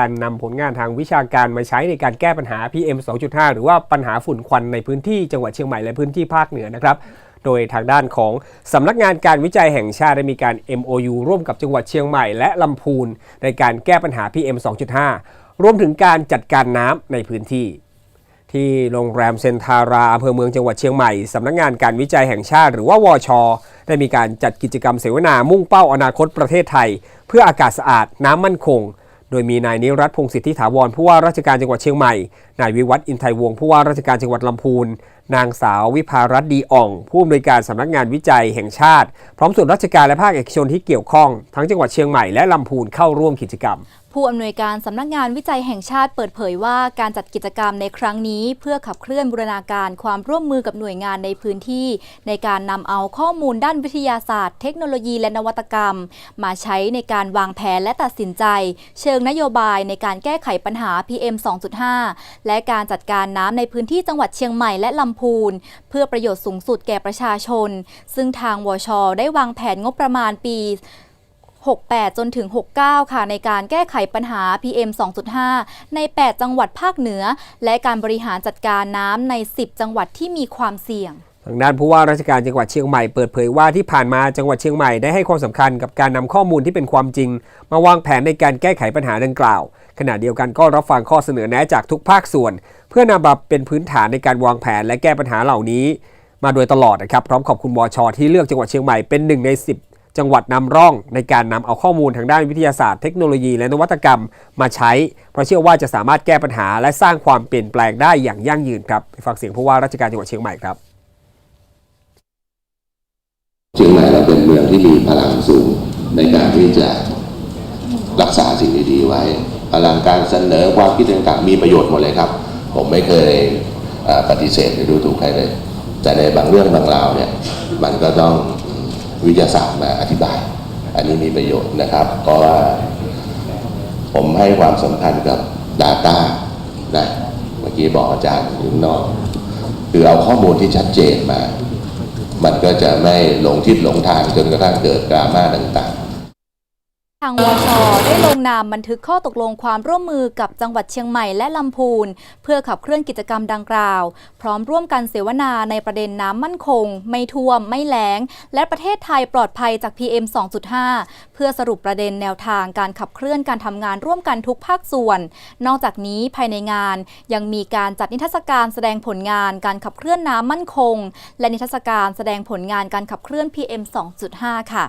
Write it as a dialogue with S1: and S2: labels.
S1: การนำผลงานทางวิชาการมาใช้ในการแก้ปัญหา PM 2.5 หรือว่าปัญหาฝุ่นควันในพื้นที่จังหวัดเชียงใหม่และพื้นที่ภาคเหนือนะครับ โดยทางด้านของสำนักงานการวิจัยแห่งชาติได้มีการ MOU ร่วมกับจังหวัดเชียงใหม่และลำพูนในการแก้ปัญหา PM 2.5 รวมถึงการจัดการน้ำในพื้นที่ ที่โรงแรมเซนทาราอำเภอเมืองจังหวัดเชียงใหม่สำนักงานการวิจัยแห่งชาติ หรือว่าวชได้มีการจัดกิจกรรมเสวนามุ่งเป้าอนาคตประเทศไทย เพื่ออากาศสะอาดน้ำมั่นคง โดยมีนายนิรัตพงศิทธิถาวรผู้ว่าราชการจังหวัดเชียงใหม่ นายวิวัฒน์อินไทยวงศ์ผู้ว่าราชการจังหวัดลำพูน นางสาววิภารัตน์ดีอ่อง ผู้อำนวยการสำนักงานวิจัยแห่งชาติ พร้อมส่วนราชการและภาคเอกชนที่เกี่ยวข้อง ทั้งจังหวัดเชียงใหม่และลำพูนเข้าร่วมกิจกรรม
S2: ผู้อำนวยการสำนักงานวิจัยแห่งชาติเปิดเผยว่าการจัดกิจกรรมในครั้งนี้ เพื่อขับเคลื่อนบูรณาการความร่วมมือกับหน่วยงานในพื้นที่ ในการนำเอาข้อมูลด้านวิทยาศาสตร์ เทคโนโลยีและนวัตกรรม มาใช้ในการวางแผนและตัดสินใจ เชิงนโยบายในการแก้ไขปัญหา PM 2.5 และการจัดการน้ำในพื้นที่จังหวัดเชียงใหม่และลำพูน เพื่อประโยชน์สูงสุดแก่ประชาชน ซึ่งทางวช ได้วางแผนงบประมาณปี 68 จนถึง 69 ค่ะในการแก้ไขปัญหา PM 2.5 ใน 8 จังหวัดภาคเหนือ และการบริหารจัดการน้ำใน 10 จังหวัดที่มีความเสี่ยง
S1: ทางด้านผู้ว่าราชการจังหวัดเชียงใหม่เปิดเผยว่าที่ผ่านมาจังหวัดเชียงใหม่ได้ให้ความสำคัญกับการนำข้อมูลที่เป็นความจริง มาวางแผนในการแก้ไขปัญหาดังกล่าว ขณะเดียวกันก็รับฟังข้อเสนอแนะจากทุกภาคส่วน เพื่อนำมาเป็นพื้นฐานในการวางแผนและแก้ปัญหาเหล่านี้ มาโดยตลอดนะครับพร้อมขอบคุณวชที่เลือกจังหวัดเชียงใหม่เป็นหนึ่งใน 10 จังหวัดนำร่องในการนำเอาข้อมูลทางด้านวิทยาศาสตร์เทคโนโลยี และนวัตกรรมมาใช้ เพราะเชื่อว่าจะสามารถแก้ปัญหา และสร้างความเปลี่ยนแปลงได้อย่างยั่งยืนครับฟังเสียงผู้ว่าราชการจังหวัดเชียงใหม่ครับ
S3: เชียงใหม่เราเป็นเมืองที่มีพลังสูงในการที่จะรักษาสิ่งดีๆไว้พลังการเสนอความคิดต่างๆมีประโยชน์หมดเลยครับ ผมไม่เคยปฏิเสธหรือดูถูกใครเลย แต่ในบางเรื่องบางราวเนี่ยมันก็ต้อง วิทยาศาสตร์มาอธิบาย อันนี้มีประโยชน์นะครับ เพราะว่าผมให้ความสำคัญกับ Data นะเมื่อกี้บอกอาจารย์อยู่นอก คือเอาข้อมูลที่ชัดเจนมา มันก็จะไม่หลงทิศหลงทางจนกระทั่งเกิดดราม่าต่างๆ
S2: ทางวชได้ลงนามบันทึกข้อตกลงความร่วมมือกับจังหวัดเชียงใหม่และลำพูน เพื่อขับเคลื่อนกิจกรรมดังกล่าว พร้อมร่วมกันเสวนาในประเด็นน้ำมั่นคง ไม่ท่วม ไม่แล้ง และประเทศไทยปลอดภัยจาก PM 2.5 เพื่อสรุปประเด็นแนวทางการขับเคลื่อนการทำงานร่วมกันทุกภาคส่วน นอกจากนี้ภายในงานยังมีการจัดนิทรรศการแสดงผลงานการขับเคลื่อนน้ำมั่นคง และนิทรรศการแสดงผลงานการขับเคลื่อน PM 2.5 ค่ะ